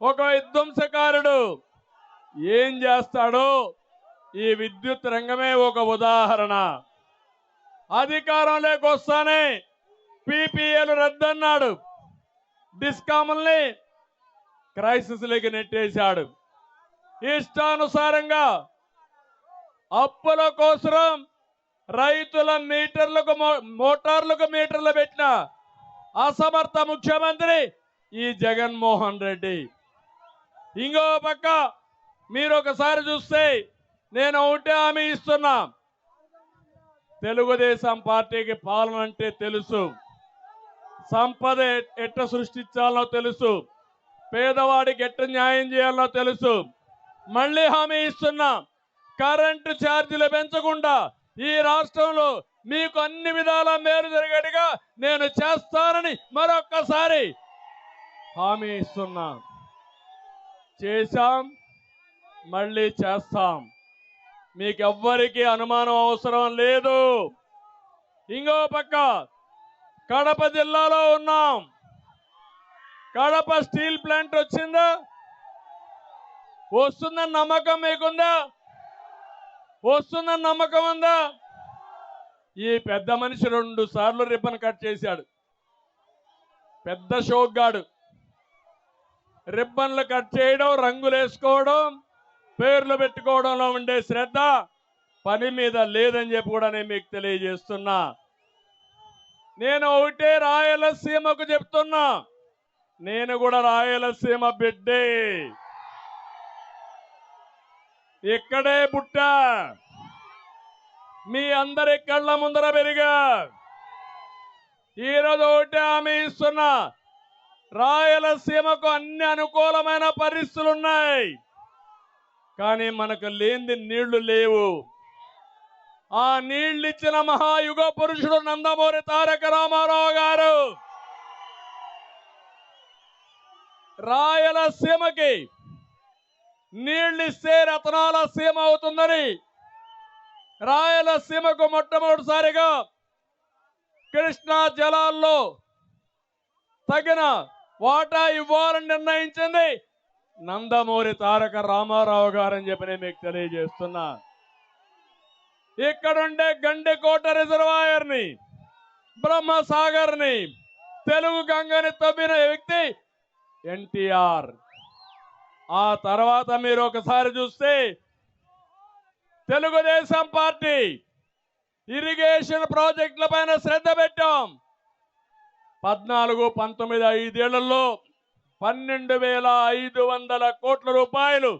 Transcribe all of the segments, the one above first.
ఒక విధ్వంసకారుడు ఏం చేస్తాడో ఈ విద్యుత్ రంగమే ఒక ఉదాహరణ. అధికారంలోకి వస్తానే పీపీఏలు రద్దన్నాడు. డిస్కాముల్ని క్రైసిస్లోకి నెట్టేశాడు. ఇష్టానుసారంగా అప్పుల కోసరం రైతుల మీటర్లకు మోటార్లకు మీటర్లు పెట్టిన అసమర్థ ముఖ్యమంత్రి ఈ జగన్మోహన్ రెడ్డి. ఇంకో పక్క మీరు ఒకసారి చూస్తే నేను ఒకటే హామీ ఇస్తున్నా. తెలుగుదేశం పార్టీకి పాలన అంటే తెలుసు. సంపద ఎట్ట సృష్టించాలో తెలుసు. పేదవాడికి ఎట్ట న్యాయం చేయాలో తెలుసు. మళ్ళీ హామీ ఇస్తున్నా. కరెంటు ఛార్జీలు పెంచకుండా ఈ రాష్ట్రంలో మీకు అన్ని విధాల మేలు జరిగేట్టుగా నేను చేస్తానని మరొక్కసారి హామీ ఇస్తున్నా. చేశాం మళ్ళీ చేస్తాం. మీకెవ్వరికీ అనుమానం అవసరం లేదు. ఇంకో పక్క కడప జిల్లాలో ఉన్నాం. కడప స్టీల్ ప్లాంట్ వచ్చిందా? వస్తుందని నమ్మకం మీకుందా? వస్తుందని నమ్మకం ఉందా? ఈ పెద్ద మనిషి రెండు సార్లు రిబ్బన్ కట్ చేశాడు. పెద్ద షోగ్గాడు రిబ్బన్లు కట్ చేయడం రంగులు వేసుకోవడం పేర్లు పెట్టుకోవడంలో ఉండే శ్రద్ధ పని మీద లేదని చెప్పి కూడా నేను మీకు తెలియజేస్తున్నా. నేను ఒకటే రాయలసీమకు చెప్తున్నా. నేను కూడా రాయలసీమ బిడ్డే. ఇక్కడే పుట్టా. మీ అందరి కళ్ళ ముందర పెరిగా. ఈరోజు ఒకటే ఆమె ఇస్తున్నా. రాయలసీమకు అన్ని అనుకూలమైన పరిస్థితులు ఉన్నాయి కానీ మనకు లేనిది నీళ్ళు లేవు. ఆ నీళ్ళు ఇచ్చిన మహాయుగ పురుషుడు నందమూరి తారక రామారావు గారు రాయలసీమకి నీళ్ళిస్తే రతనాల సీమ అవుతుందని రాయలసీమకు మొట్టమొదటిసారిగా కృష్ణా జలాల్లో తగిన వాటా ఇవ్వాలని నిర్ణయించింది. నందమూరి తారక రామారావు గారని చెప్పి నేను మీకు తెలియజేస్తున్నా. ఇక్కడుండే గండికోట రిజర్వాయర్ని బ్రహ్మసాగర్ని తెలుగు గంగని తవ్విన వ్యక్తి ఎన్టీఆర్. ఆ తర్వాత మీరు ఒకసారి చూస్తే తెలుగుదేశం పార్టీ ఇరిగేషన్ ప్రాజెక్టుల పైన శ్రద్ధ పెట్టాం. పద్నాలుగు పంతొమ్మిది ఐదేళ్ళలో పన్నెండు వేల ఐదు వందల కోట్ల రూపాయలు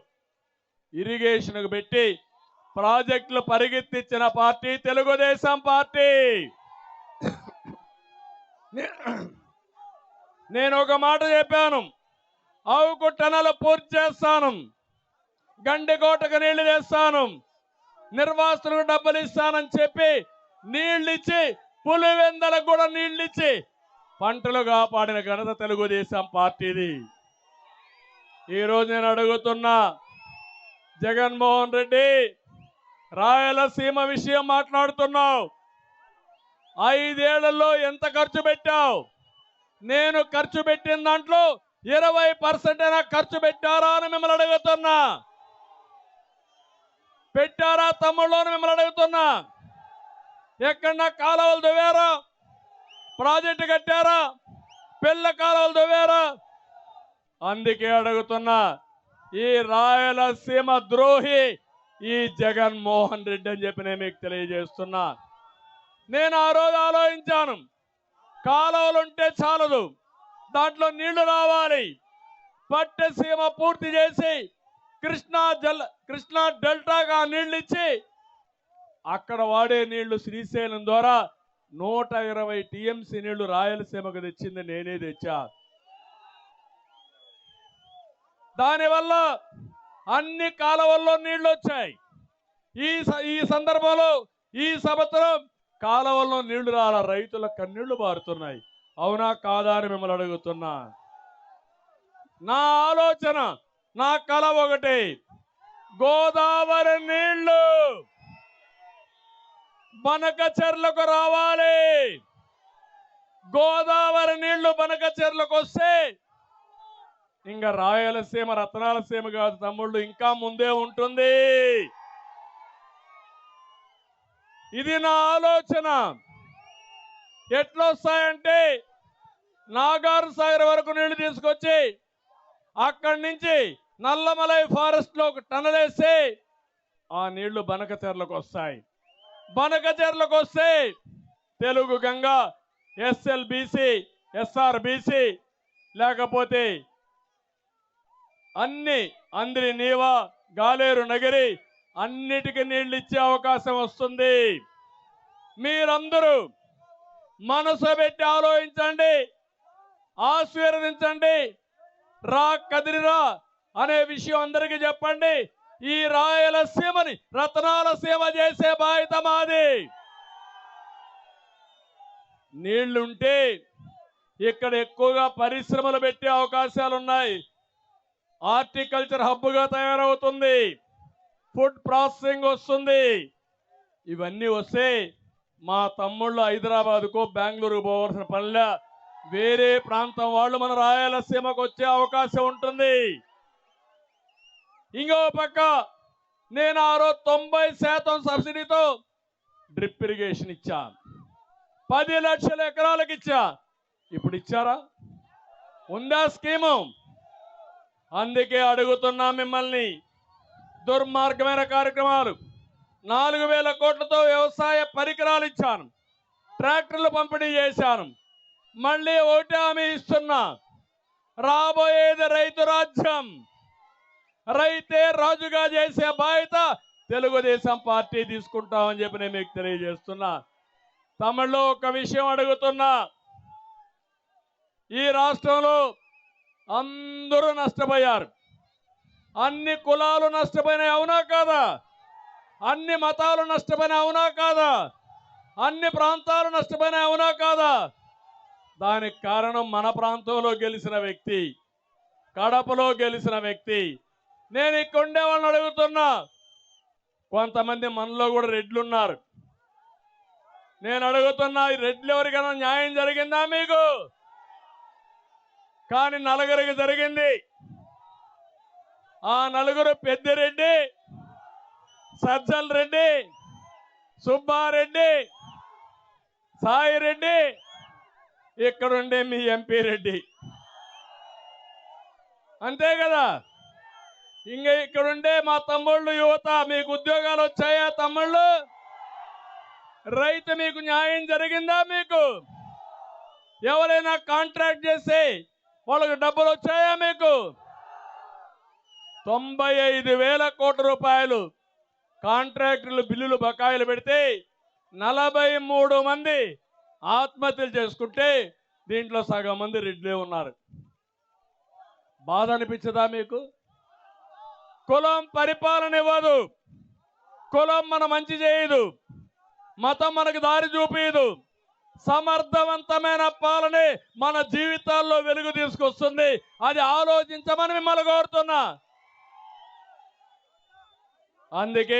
ఇరిగేషన్కు పెట్టి ప్రాజెక్టులు పరిగెత్తించిన పార్టీ తెలుగుదేశం పార్టీ. నేను ఒక మాట చెప్పాను. ఆవుకు టనలు పూర్తి చేస్తాను. గండికోటకు నీళ్ళు తెస్తాను. నిర్వాసులకు డబ్బులు ఇస్తానని చెప్పి నీళ్ళిచ్చి పులివెందలకు కూడా నీళ్ళిచ్చి ఇచ్చి పంటలు కాపాడిన ఘనత తెలుగుదేశం పార్టీది. ఈరోజు నేను అడుగుతున్నా జగన్మోహన్ రెడ్డి రాయలసీమ విషయం మాట్లాడుతున్నావు. ఐదేళ్ళలో ఎంత ఖర్చు పెట్టావు? నేను ఖర్చు పెట్టిన దాంట్లో ఇరవై పర్సెంట్ అయినా ఖర్చు పెట్టారా అని మిమ్మల్ని అడుగుతున్నా. పెట్టారా తమ్ముళ్ళు అని మిమ్మల్ని అడుగుతున్నా. ఎక్కడన్నా కాలువలు దువ్వారా? ప్రాజెక్టు కట్టారా? పిల్ల కాలువలు దువ్వారా అందుకే అడుగుతున్నా ఈ రాయలసీమ ద్రోహి ఈ జగన్మోహన్ రెడ్డి అని చెప్పి నేను మీకు తెలియజేస్తున్నా. నేను ఆ రోజు ఆలోచించాను కాలువలు ఉంటే చాలదు దాంట్లో నీళ్ళు రావాలి. పట్టసీమ పూర్తి చేసి కృష్ణా జల్ కృష్ణా డెల్టాగా నీళ్ళు ఇచ్చి అక్కడ వాడే నీళ్ళు శ్రీశైలం ద్వారా నూట ఇరవై టీఎంసీ నీళ్ళు రాయలసీమకు తెచ్చింది నేనే తెచ్చా. దానివల్ల అన్ని కాలువల్లో నీళ్ళు వచ్చాయి ఈ ఈ సందర్భంలో ఈ సంవత్సరం కాలువల్లో నీళ్ళు రాల రైతుల కన్నీళ్ళు బారుతున్నాయి అవునా కాదా అని మిమ్మల్ని అడుగుతున్నా. నా ఆలోచన నా కల ఒకటి. గోదావరి బనకచెర్లకు బనక చెర్లకు రావాలి. గోదావరి నీళ్ళు బనక చెర్లకు వస్తే ఇంకా రాయలసీమ రత్నాలసీమ కాదు తమ్ముళ్ళు ఇంకా ముందే ఉంటుంది. ఇది నా ఆలోచన. ఎట్లొస్తాయంటే నాగారు సాగర్ వరకు నీళ్ళు తీసుకొచ్చి అక్కడి నుంచి నల్లమలై ఫారెస్ట్లో ఒక టనలేస్తే ఆ నీళ్ళు బనకచెర్లకు వస్తాయి. బనకచెర్లకు వస్తే తెలుగు గంగ ఎస్ఎల్బిసి ఎస్ఆర్బిసి లేకపోతే అన్ని అందరి నీవ గాలేరు నగిరి అన్నిటికీ నీళ్ళు ఇచ్చే అవకాశం వస్తుంది. మీరందరూ మనసు పెట్టి ఆలోచించండి ఆశీర్వదించండి రా కదిరిరా అనే విషయం అందరికీ చెప్పండి. ఈ రాయలసీమని రత్నాల సీమ చేసే బాధ్యత మాది. నీళ్ళుంటే ఇక్కడ ఎక్కువగా పరిశ్రమలు పెట్టే అవకాశాలు ఉన్నాయి హార్టికల్చర్ హబ్గా తయారవుతుంది. ఫుడ్ ప్రాసెసింగ్ వస్తుంది. ఇవన్నీ వస్తే మా తమ్ముళ్ళు హైదరాబాద్కో బెంగళూరు పోవాల్సిన పనిలో. వేరే ప్రాంతం వాళ్ళు మన రాయలసీమకు వచ్చే అవకాశం ఉంటుంది. ఇంకో పక్క నేను ఆ రోజు తొంభై శాతం సబ్సిడీతో డ్రిప్ ఇరిగేషన్ ఇచ్చా. పది లక్షల ఎకరాలకు ఇచ్చా. ఇప్పుడు ఇచ్చారా? ఉందా స్కీము? అందుకే అడుగుతున్నా మిమ్మల్ని. దుర్మార్గమైన కార్యక్రమాలు. నాలుగు వేల కోట్లతో వ్యవసాయ పరికరాలు ఇచ్చాను. ట్రాక్టర్లు పంపిణీ చేశాను. మళ్ళీ ఒకటి హామీ ఇస్తున్నా. రాబోయేది రైతు రాజ్యం. రైతే రాజుగా చేసే బాధ్యత తెలుగుదేశం పార్టీ తీసుకుంటామని చెప్పి నేను మీకు తెలియజేస్తున్నా. తమిళ్ళో ఒక విషయం అడుగుతున్నా. ఈ రాష్ట్రంలో అందరూ నష్టపోయారు. అన్ని కులాలు నష్టపోయినాయి అవునా కాదా? అన్ని మతాలు నష్టపోయినాయి అవునా కాదా? అన్ని ప్రాంతాలు నష్టపోయినాయి అవునా కాదా? దానికి కారణం మన ప్రాంతంలో గెలిచిన వ్యక్తి కడపలో గెలిచిన వ్యక్తి నేను ఇక్కడ ఉండే వాళ్ళని అడుగుతున్నా. కొంతమంది మనలో కూడా రెడ్లు ఉన్నారు నేను అడుగుతున్నా ఈ రెడ్లు ఎవరికైనా న్యాయం జరిగిందా మీకు? కానీ నలుగురికి జరిగింది. ఆ నలుగురు పెద్దిరెడ్డి సజ్జల్ రెడ్డి సుబ్బారెడ్డి సాయిరెడ్డి ఇక్కడుండే మీ ఎంపీ రెడ్డి. అంతే కదా? ఇంకా ఇక్కడుండే మా తమ్ముళ్ళు యువత మీకు ఉద్యోగాలు వచ్చాయా తమ్ముళ్ళు? రైతు మీకు న్యాయం జరిగిందా మీకు? ఎవరైనా కాంట్రాక్ట్ చేసి వాళ్ళకి డబ్బులు వచ్చాయా మీకు? తొంభై ఐదు వేల కోట్ల రూపాయలు కాంట్రాక్టర్లు బిల్లులు బకాయిలు పెడితే నలభై మూడు మంది ఆత్మహత్యలు చేసుకుంటే దీంట్లో సగం మంది రెడ్లే ఉన్నారు. బాధ అనిపించదా మీకు? కులం పరిపాలన ఇవ్వదు. కులం మన మంచి చేయదు. మతం మనకు దారి చూపించదు సమర్థవంతమైన పాలనే మన జీవితాల్లో వెలుగు తీసుకొస్తుంది. అది ఆలోచించమని మిమ్మల్ని కోరుతున్నా. అందుకే